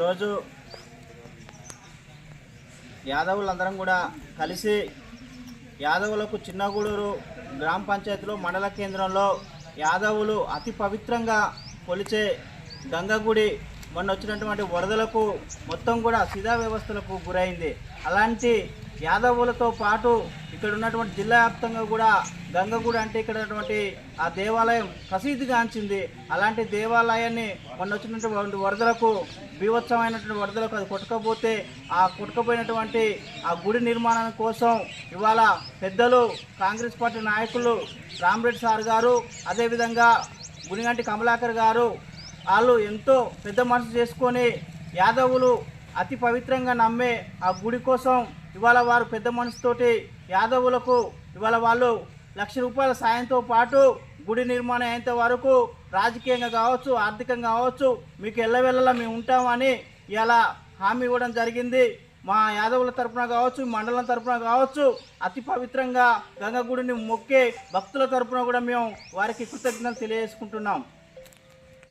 ఈరోజు యాదవులందరం కూడా కలిసి యాదవులకు చిన్నగూడూరు గ్రామ పంచాయతీలో మండల కేంద్రంలో యాదవులు అతి పవిత్రంగా కొలిచే గంగగుడి మొన్న వచ్చినటువంటి వరదలకు మొత్తం కూడా సిధా వ్యవస్థలకు గురైంది. అలాంటి యాదవులతో పాటు ఇక్కడ ఉన్నటువంటి జిల్లా వ్యాప్తంగా కూడా గంగగూడ అంటే ఇక్కడ ఉన్నటువంటి ఆ దేవాలయం ప్రసిద్ధిగాంచింది అలాంటి దేవాలయాన్ని మొన్న వచ్చినటువంటి వరదలకు బీభత్సమైనటువంటి వరదలకు అది కొట్టకపోతే ఆ కొట్టుకుపోయినటువంటి ఆ గుడి నిర్మాణం కోసం ఇవాళ పెద్దలు కాంగ్రెస్ పార్టీ నాయకులు రామ్రెడ్డి సార్ గారు అదేవిధంగా గుడిగంటి కమలాకర్ గారు వాళ్ళు ఎంతో పెద్ద మనసు చేసుకొని యాదవులు అతి పవిత్రంగా నమ్మే ఆ గుడి కోసం ఇవాళ వారు పెద్ద మనసుతోటి యాదవులకు ఇవాళ వాళ్ళు లక్ష రూపాయల సాయంతో పాటు గుడి నిర్మాణం అయ్యేంత వరకు రాజకీయంగా కావచ్చు ఆర్థికంగా కావచ్చు మీకు ఎల్లవెల్లలా మేము ఉంటామని ఇలా హామీ ఇవ్వడం జరిగింది. మా యాదవుల తరపున కావచ్చు మండలం తరపున కావచ్చు అతి పవిత్రంగా గంగగుడిని మొక్కే భక్తుల తరపున కూడా మేము వారికి కృతజ్ఞతలు తెలియజేసుకుంటున్నాం.